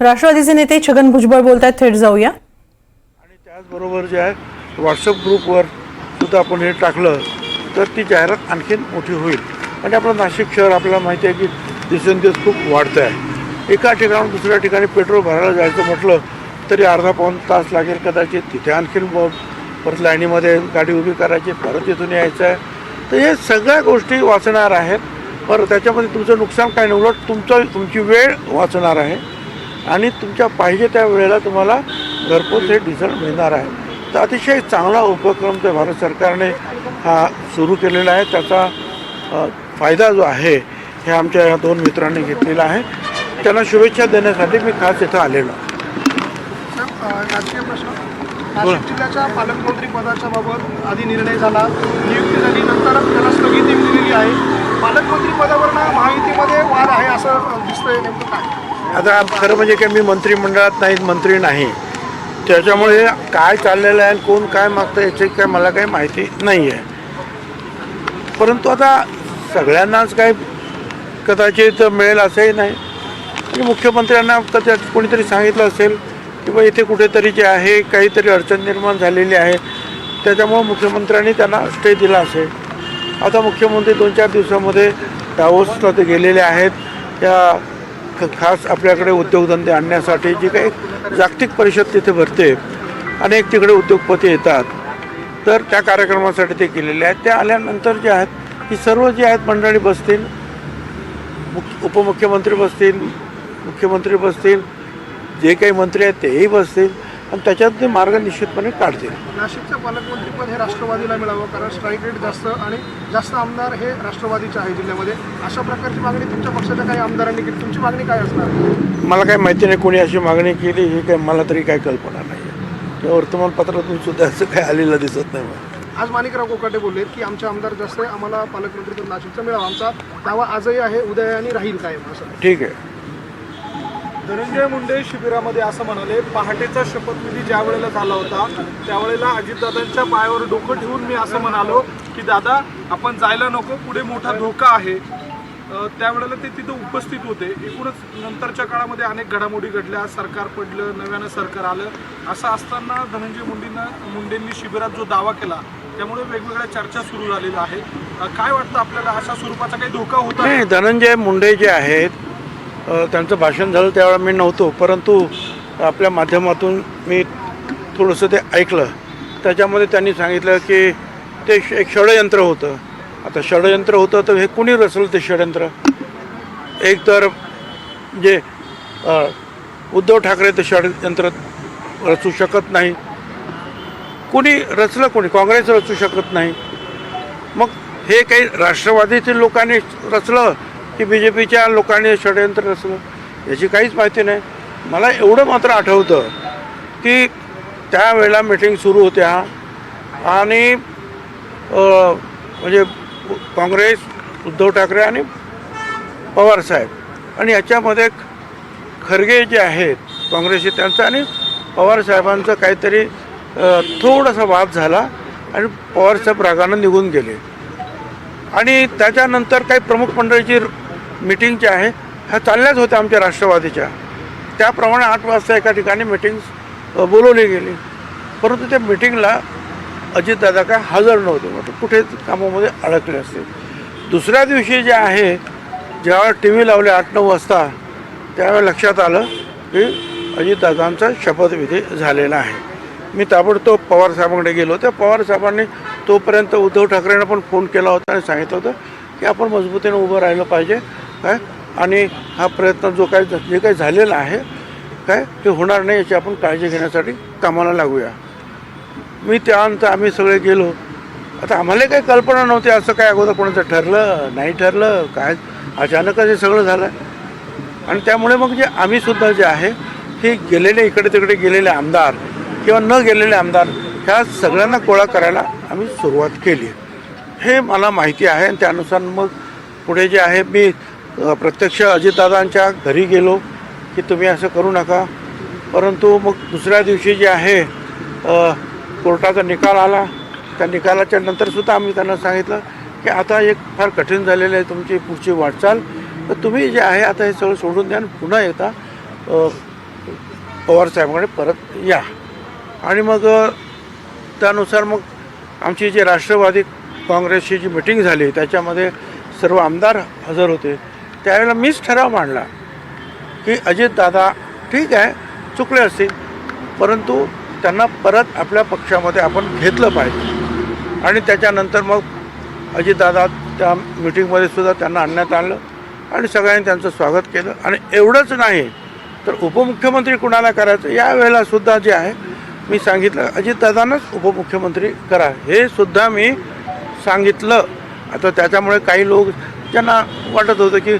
राष्ट्रवादीचे नेते छगन भुजबळ बोलत आहेत थेट जाऊया. आणि त्याचबरोबर जे आहे व्हॉट्सअप ग्रुपवर सुद्धा आपण हे टाकलं तर ती जाहिरात आणखीन मोठी होईल. आणि आपलं नाशिक शहर आपल्याला माहिती आहे की दिवसेंदिवस खूप वाढतं आहे एका ठिकाणून दुसऱ्या ठिकाणी पेट्रोल भरायला जायचं म्हटलं तरी अर्धा पाऊण तास लागेल कदाचित. तिथे आणखीन परत लाईनीमध्ये गाडी उभी करायची परत तिथून यायचं आहे. तर हे सगळ्या गोष्टी वाचणार आहेत. बरं त्याच्यामध्ये तुमचं नुकसान काय नाही उलट तुमचं तुमची वेळ वाचणार आहे. आणि तुमच्या पाहिजे त्या वेळेला तुम्हाला घरपोच हे डिझेल मिळणार आहे. तर अतिशय चांगला उपक्रम ते भारत सरकारने हा सुरू केलेला आहे. त्याचा फायदा जो आहे हे आमच्या या दोन मित्रांनी घेतलेला आहे. त्यांना शुभेच्छा देण्यासाठी मी खास इथं आलेलो आहे. साहेब, अ, राजकीय प्रश्न. नाशिक जिल्ह्याच्या पालकमंत्री पदाच्या बाबत आधी निर्णय झाला. नियुक्ती झाली नंतर त्याला स्थगिती दिलेली आहे. पालकमंत्री पदावर ना महायुतीमध्ये वाद आहे असं दिसतंय नेमकं काय? आता खरं म्हणजे काय मी मंत्रिमंडळात नाही मंत्री नाही. त्याच्यामुळे काय चाललेलं आहे आणि कोण काय मागतं याची काय मला काही माहिती नाही आहे परंतु आता सगळ्यांनाच काय कदाचित मिळेल असंही नाही. की मुख्यमंत्र्यांना कदाचित कोणीतरी सांगितलं असेल की बा इथे कुठेतरी जे आहे काहीतरी अडचण निर्माण झालेली आहे. त्याच्यामुळं मुख्यमंत्र्यांनी त्यांना स्टे दिला असेल. आता मुख्यमंत्री दोन चार दिवसामध्ये डावोसला ते गेलेले आहेत. त्या खास आपल्याकडे उद्योगधंदे आणण्यासाठी जी काही जागतिक परिषद तिथे भरते अनेक तिकडे उद्योगपती येतात. तर त्या कार्यक्रमासाठी ते केलेले आहेत. त्या आल्यानंतर जे आहेत ही सर्व जी आहेत मंडळी बसतील मुख्य उपमुख्यमंत्री बसतील मुख्यमंत्री बसतील जे काही मंत्री आहेत तेही बसतील. आणि त्याच्यात ते मार्ग निश्चितपणे काढतील. नाशिकचं पालकमंत्रीपद हे राष्ट्रवादीला मिळावं कारण स्ट्राईक रेट जास्त आणि जास्त आमदार हे राष्ट्रवादीचे आहे जिल्ह्यामध्ये. अशा प्रकारची मागणी तुमच्या पक्षाच्या काही आमदारांनी केली? तुमची मागणी काय असणार? मला काही माहिती नाही कोणी अशी मागणी केली ही काही मला तरी काही कल्पना नाही आहे. किंवा वर्तमानपत्रातून सुद्धा असं काही आलेलं दिसत नाही मला. आज माणिकराव कोकाटे बोलले की आमचे आमदार जास्त आम्हाला पालकमंत्रीपद नाशिकचं मिळावं. आमचा दावा आजही आहे उदय आणि राहील कायम असं. ठीक आहे. धनंजय मुंडे शिबिरामध्ये असं म्हणाले पहाटेचा शपथविधी ज्या वेळेला झाला होता त्यावेळेला अजितदादांच्या पायावर डोकं ठेवून मी असं म्हणालो की दादा आपण जायला नको पुढे मोठा धोका आहे. त्यावेळेला ते तिथं उपस्थित होते. एकूणच नंतरच्या काळामध्ये अनेक घडामोडी घडल्या. सरकार पडलं नव्यानं सरकार आलं. असं असताना धनंजय मुंडेंना मुंडेंनी शिबिरात जो दावा केला त्यामुळे वेगवेगळ्या चर्चा सुरू झालेल्या आहेत. काय वाटतं आपल्याला? अशा स्वरूपाचा काही धोका होता? नाही धनंजय मुंडे जे आहेत त्यांचं भाषण झालं त्यावेळेला मी नव्हतो परंतु आपल्या माध्यमातून मी थोडंसं ते ऐकलं. त्याच्यामध्ये त्यांनी सांगितलं की ते एक षडयंत्र होतं. आता षडयंत्र होतं तर हे कुणी रचलं ते षडयंत्र? एक तर जे उद्धव ठाकरे ते षडयंत्र रचू शकत नाही. कुणी रचलं कोणी? काँग्रेस रचू शकत नाही. मग हे काही राष्ट्रवादीतील लोकांनी रचलं की बी जे पीच्या लोकांनी षडयंत्र रचलं याची काहीच माहिती नाही. मला एवढं मात्र आठवतं की त्यावेळेला मिटिंग सुरू होत्या आणि म्हणजे काँग्रेस उद्धव ठाकरे आणि पवारसाहेब आणि याच्यामध्ये खरगे जे आहेत काँग्रेसचे त्यांचं आणि पवारसाहेबांचं काहीतरी थोडासा वाद झाला आणि पवारसाहेब रागानं निघून गेले. आणि त्याच्यानंतर काही प्रमुख मंडळीची मिटिंग जी आहे ह्या चालल्याच होत्या आमच्या राष्ट्रवादीच्या. त्याप्रमाणे आठ वाजता एका ठिकाणी मिटिंग बोलवली गेली. परंतु त्या मिटिंगला अजितदादा काय हजर नव्हते. मग कुठेच कुठे कामामध्ये अडकले असते. दुसऱ्या दिवशी जे आहे जेव्हा टी व्ही लावले आठ नऊ वाजता त्यावेळेला लक्षात आलं की अजितदादांचा शपथविधी झालेला आहे. मी ताबडतोब पवारसाहेबांकडे गेलो. त्या पवारसाहेबांनी तोपर्यंत उद्धव ठाकरेंना पण फोन केला होता आणि सांगितलं होतं की आपण मजबूतीने उभं राहिलं पाहिजे. काय? आणि हा प्रयत्न जो काय जे काही झालेला आहे काय? ते होणार नाही याची आपण काळजी घेण्यासाठी कामाला लागूया. मी त्यानंतर आम्ही सगळे गेलो. आता आम्हाला काही कल्पना नव्हती असं काय अगोदर कोणाचं ठरलं नाही ठरलं काय? अचानकच हे सगळं झालं. आणि त्यामुळे मग जे आम्हीसुद्धा जे आहे हे गेलेले इकडे तिकडे गेलेले आमदार किंवा न गेलेले आमदार ह्या सगळ्यांना गोळा करायला आम्ही सुरुवात केली. हे मला माहिती आहे आणि त्यानुसार मग पुढे जे आहे मी प्रत्यक्ष अजितदादांच्या घरी गेलो की तुम्ही असं करू नका. परंतु मग दुसऱ्या दिवशी जे आहे कोर्टाचा निकाल आला. त्या निकालाच्या नंतरसुद्धा आम्ही त्यांना सांगितलं की आता एक फार कठीण झालेलं आहे तुमची पुढची वाटचाल. तर तुम्ही जे आहे आता हे सगळं सोडून द्या आणि पुन्हा येता पवारसाहेबांकडे परत या. आणि मग त्यानुसार मग आमची जी राष्ट्रवादी काँग्रेसची जी मिटिंग झाली त्याच्यामध्ये सर्व आमदार हजर होते. त्यावेळेला मीच ठराव मांडला की अजितदादा ठीक आहे चुकले असतील. परंतु त्यांना परत आपल्या पक्षामध्ये आपण घेतलं पाहिजे. आणि त्याच्यानंतर मग अजितदादा त्या मिटिंगमध्ये सुद्धा त्यांना आणण्यात आणलं आणि सगळ्यांनी त्यांचं स्वागत केलं. आणि एवढंच नाही तर उपमुख्यमंत्री कुणाला करायचं? यावेळेला सुद्धा जे आहे मी सांगितलं अजितदादांनाच उपमुख्यमंत्री करा. हे सुद्धा मी सांगितलं. आता त्याच्यामुळे काही लोक ज्यांना वाटत होतं की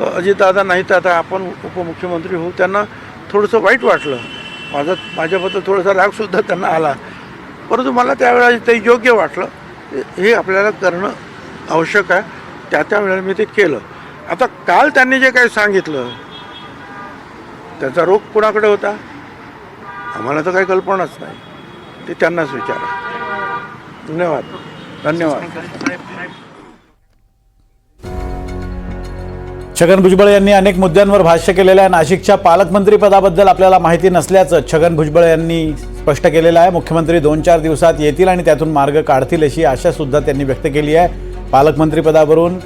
अजितदादा नाही तर आता आपण उपमुख्यमंत्री होऊ त्यांना थोडंसं वाईट वाटलं. माझं माझ्याबद्दल थोडासा रागसुद्धा त्यांना आला. परंतु मला त्यावेळेला ते योग्य वाटलं. हे आपल्याला करणं आवश्यक आहे. त्या त्या वेळेला मी ते केलं. आता काल त्यांनी जे काही सांगितलं त्याचा रोग कुणाकडे होता? आम्हाला तर काही कल्पनाच नाही. ते त्यांनाच विचारा. धन्यवाद. धन्यवाद. छगन भुजबळ यांनी अनेक मुद्द्यांवर भाष्य केलेलं आहे. नाशिकच्या पालकमंत्रीपदाबद्दल आपल्याला माहिती नसल्याचं छगन भुजबळ यांनी स्पष्ट केलेलं आहे. मुख्यमंत्री दोन चार दिवसात येतील आणि त्यातून मार्ग काढतील अशी आशासुद्धा त्यांनी व्यक्त केली आहे. पालकमंत्रीपदावरून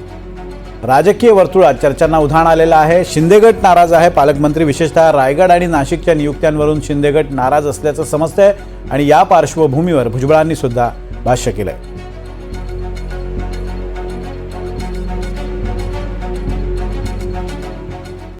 राजकीय वर्तुळात चर्चांना उधाण आलेलं आहे. शिंदेगट नाराज आहे. पालकमंत्री विशेषतः रायगड आणि नाशिकच्या नियुक्त्यांवरून शिंदेगट नाराज असल्याचं समजतंय. आणि या पार्श्वभूमीवर भुजबळांनी सुद्धा भाष्य आहे